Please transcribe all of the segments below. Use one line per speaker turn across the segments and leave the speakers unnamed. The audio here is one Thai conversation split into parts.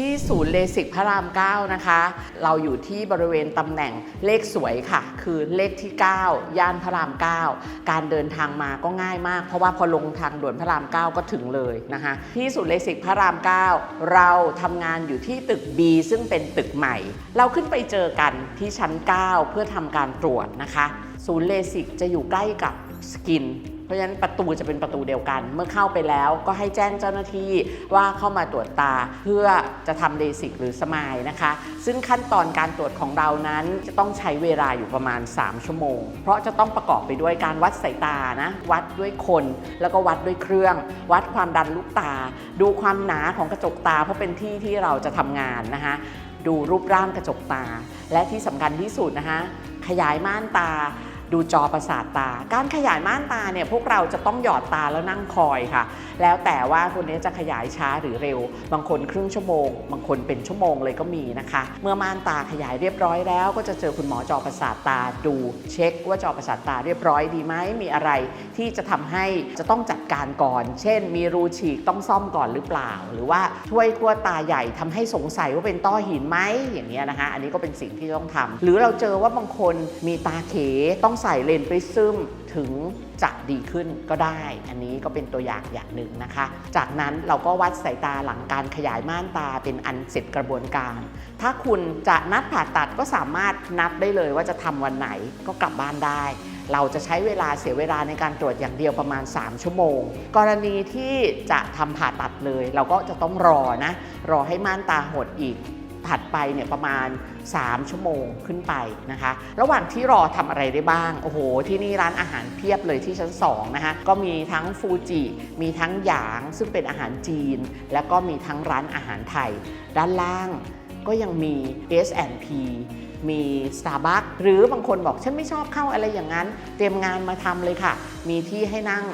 ที่ศูนย์เลสิกพระราม 9 นะคะ เราอยู่ที่บริเวณตำแหน่งเลขสวยค่ะ คือเลขที่ 9 ย่านพระราม 9 การเดินทางมาก็ง่ายมาก เพราะว่าพอลงทางด่วนพระราม 9 ก็ถึงเลยนะคะ ที่ศูนย์เลสิกพระราม 9 เราทำงานอยู่ที่ตึก B ซึ่งเป็นตึกใหม่ เราขึ้นไปเจอกันที่ชั้น 9 เพื่อทำการตรวจนะคะ ศูนย์เลสิกจะอยู่ใกล้กับสกิน เพราะฉะนั้นประตูจะเป็นประตูเดียวกัน เมื่อเข้าไปแล้วก็ให้แจ้งเจ้าหน้าที่ว่าเข้ามาตรวจตาเพื่อจะทำเลสิกหรือสมายนะคะ ซึ่งขั้นตอนการตรวจของเรานั้นจะต้องใช้เวลาอยู่ประมาณ 3 ชั่วโมง เพราะจะต้องประกอบไปด้วยการวัดสายตานะ วัดด้วยคน แล้วก็วัดด้วยเครื่อง วัดความดันลูกตา ดูความหนาของกระจกตาเพราะเป็นที่ที่เราจะทำงานนะคะดูรูปร่างกระจกตา และที่สำคัญที่สุดนะคะขยายม่านตา ดูจอประสาทตา การขยายม่านตาเนี่ยพวกเราจะต้องหยอดตาแล้วนั่งคอยค่ะ แล้วแต่ว่าคนนี้จะขยายช้าหรือเร็ว บางคนครึ่งชั่วโมง บางคนเป็นชั่วโมงเลยก็มีนะคะ เมื่อม่านตาขยายเรียบร้อยแล้ว ก็จะเจอคุณหมอจอประสาทตาดูเช็คว่าจอประสาทตาเรียบร้อยดีไหมมีอะไรที่จะทำให้จะต้องจัดการก่อน เช่น มีรูฉีกต้องซ่อมก่อนหรือเปล่า หรือว่าช่วยขั้วตาใหญ่ทำให้สงสัยว่าเป็นต้อหินไหมอย่างเงี้ยนะคะ อันนี้ก็เป็นสิ่งที่ต้องทำหรือเราเจอว่าบางคนมีตาเขต้องใส่เลนส์ปริซึมถึงจะดีขึ้นก็ได้ อันนี้ก็เป็นตัวอย่างอย่างหนึ่งนะคะ จากนั้นเราก็วัดสายตาหลังการขยายม่านตาเป็นอันเสร็จกระบวนการ ถ้าคุณจะนัดผ่าตัดก็สามารถนัดได้เลยว่าจะทำวันไหนก็กลับบ้านได้ เราจะใช้เวลาเสียเวลาในการตรวจอย่างเดียวประมาณ 3 ชั่วโมง กรณีที่จะทำผ่าตัดเลย เราก็จะต้องรอนะ รอให้ม่านตาหดอีก ถัดไปเนี่ยประมาณ 3 ชั่วโมงขึ้นไปนะคะ ระหว่างที่รอทำอะไรได้บ้าง โอ้โห ที่นี่ร้านอาหารเพียบเลยที่ชั้น 2 นะคะ ก็มีทั้งฟูจิ มีทั้งหยางซึ่งเป็นอาหารจีน แล้วก็มีทั้งร้านอาหารไทย ด้านล่างก็ยังมี S&P มี Starbucks หรือบางคนบอกฉันไม่ชอบเข้าอะไรอย่างนั้น เตรียมงานมาทำเลยค่ะ มีที่ให้นั่ง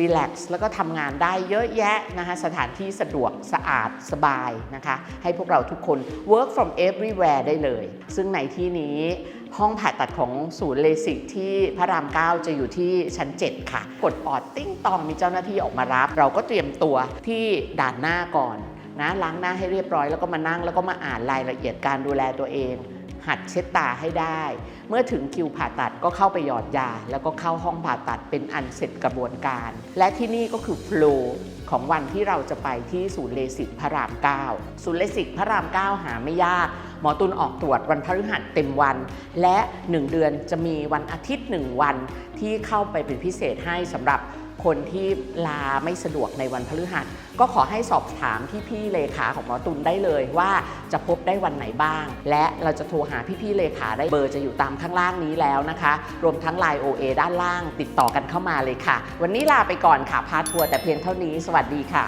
รีแลกซ์แล้วก็ทำงานได้เยอะแยะนะคะสถานที่สะดวกสะอาดสบายนะคะ ให้พวกเราทุกคน work from everywhere ได้เลย ซึ่งในที่นี้ห้องผ่าตัดของศูนย์เลสิกที่พระราม 9 จะอยู่ที่ชั้น 7 ค่ะ กดออดติ้งตองมีเจ้าหน้าที่ออกมารับ เราก็เตรียมตัวที่ด่านหน้าก่อนนะล้างหน้าให้เรียบร้อยแล้วก็มานั่งแล้วก็มาอ่านรายละเอียดการดูแลตัวเอง หัดเช็ดตาให้ได้ เมื่อถึงคิวผ่าตัดก็เข้าไปหยอดยา แล้วก็เข้าห้องผ่าตัดเป็นอันเสร็จกระบวนการ และที่นี่ก็คือโฟล์ของวันที่เราจะไปที่ศูนย์เลสิกพระราม 9 ศูนย์เลสิกพระราม 9 หาไม่ยาก หมอตุลออกตรวจวันพฤหัสเต็มวัน และ 1 เดือนจะมีวันอาทิตย์ 1 วันที่เข้าไปเป็นพิเศษให้สำหรับคนที่ลาไม่สะดวกในวันพฤหัส ก็ขอให้สอบถามพี่ๆเลขาของหมอตุลได้เลยว่าจะพบได้วันไหนบ้าง และเราจะโทรหาพี่ๆเลขาได้เบอร์จะอยู่ตามข้างล่างนี้แล้วนะคะ รวมทั้ง Line OA ด้านล่างติดต่อกันเข้ามาเลยค่ะ วันนี้ลาไปก่อนค่ะพาทัวร์แต่เพียงเท่านี้ สวัสดีค่ะ